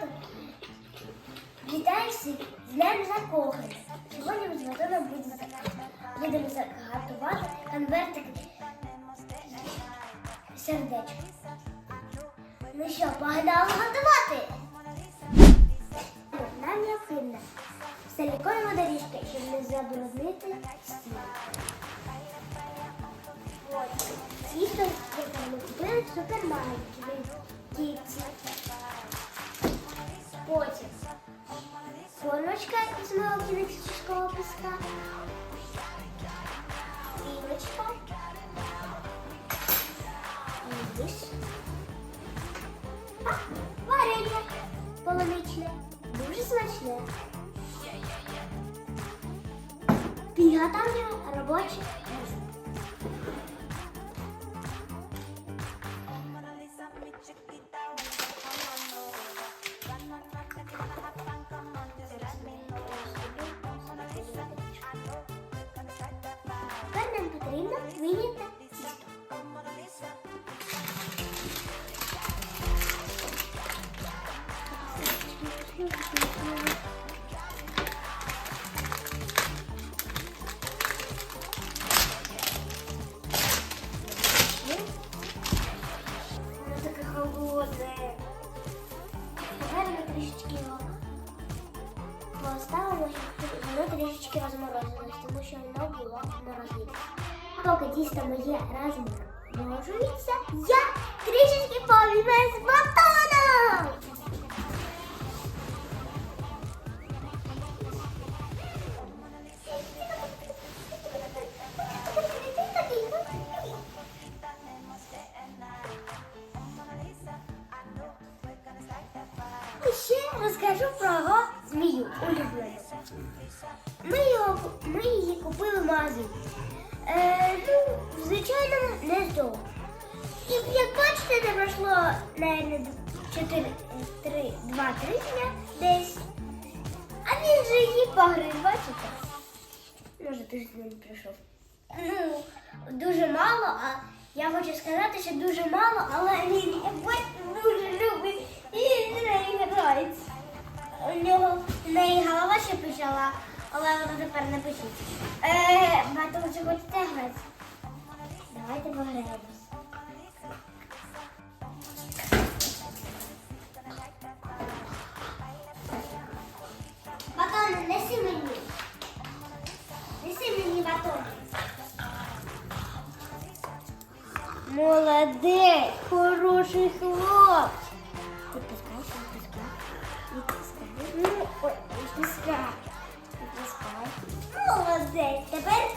свято. Вітаю всіх з Днем закоханих. Сьогодні ми з Вадоном будемо заготувати конвертики сердечко. Ну що, погнали готувати? Нам необхідно силіконова доріжка, щоб не забруднити стіл. Тісто, яке ми купили в супермаркеті. потім формочка із малки на піска, піночка, ніж, варення полуничне, дуже смачне. Підготовлю рабочий. 30, 30, 30. Thank you. Тісто моє розморожується, я трішечки повіме з батоном. Розкажу про його змію улюблену. Ми, ми її купили в магазині. Е, ну, звичайно, не здовго. І як бачите, не пройшло, навіть, 4, 3, 2 тижня десь. А він же її погриз, бачите? Може, тиждень не прийшов. Ну, дуже мало, а я хочу сказати, що дуже мало, але він дуже любить і з нею грається. У нього в неї голова ще почала, але вона тепер не пишіть. Е, батон, чи хочете грати? Давайте пограємось. Батон, неси мені. Неси мені батон. Молодець, хороший хлопчик. Відпускай, відпускай. Відпускай. Ну, ой, відпускай. Молодець. Тепер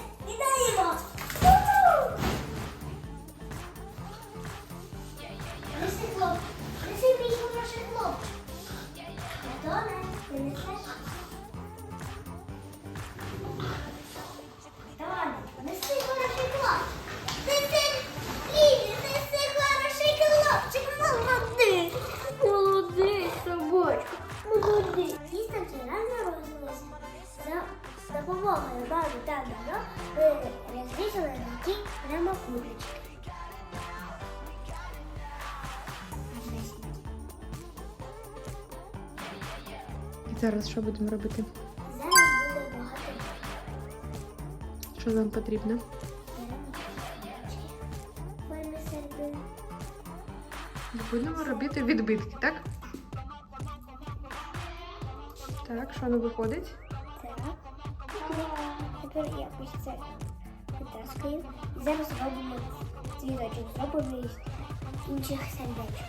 зараз що будемо робити? Зараз багато Що нам потрібно? Будемо робити відбитки, так? Так, що воно виходить? Так. Тепер якось це витаскую. І зараз робимо цвіточок. Зробимо інших сердечок.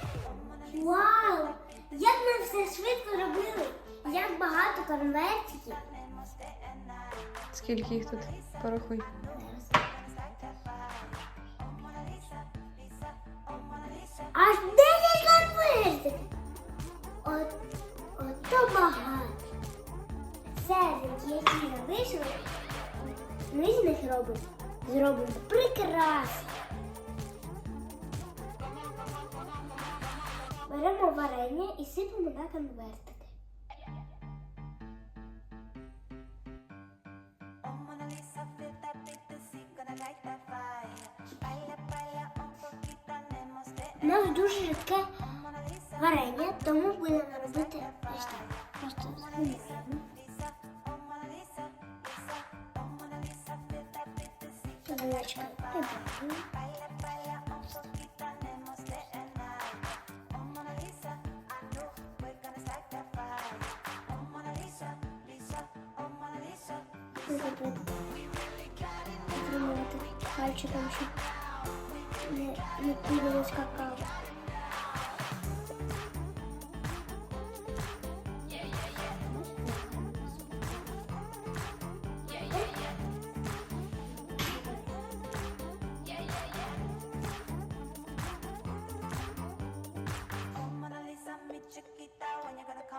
Вау! Як ми все швидко робили! Як багато конвертиків. Скільки їх тут? Порахуй. Аж 10 конвертиків! От, от то багато. Серденьки, які ми вийшли, ми з них робимо. Зробимо прекрасно. Беремо варення і сипемо на конвертики. У нас дуже рідке варення, тому будемо робити Отримувати пальчиком, щоб не, не пілилось какао.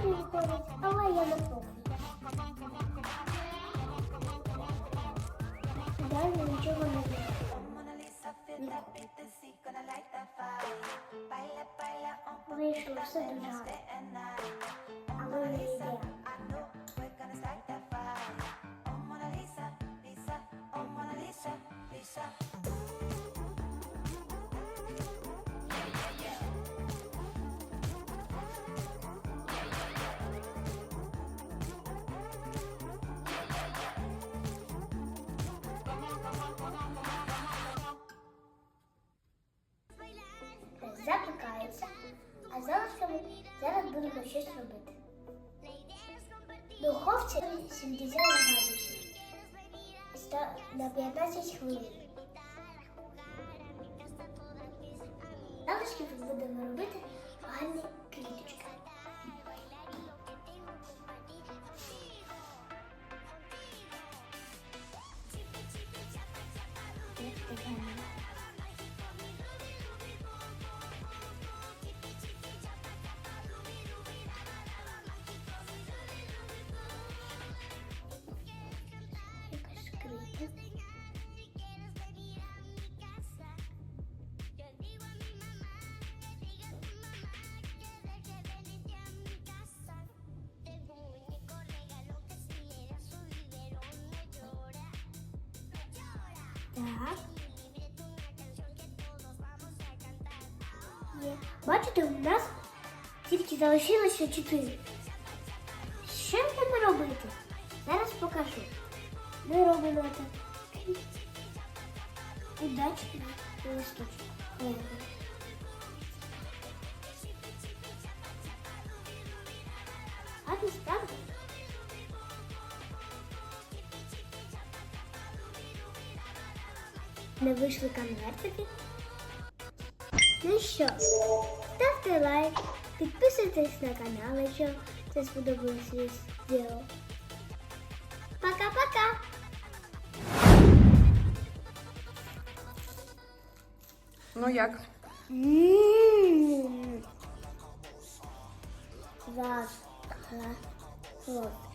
собі виходить, але я не пробую. Далі нічого не. Oh, oh, Вийшло все дуже гарно. Але не йде. Будемо щось робити. Духовці 70 градусів на 15 хвилин. Залишки будемо робити гарні квіточки. Бачите, у нас тільки залишилося чотири. Що треба робити? Зараз покажу. Ми робимо так. Удачний листочок. Легко. Гарно справді. Не вийшли конвертики. Ну що, ставте лайк, підписуйтесь на канал, якщо це сподобалось відео. Пока-пока! Ну як? Ммм. Раз, два.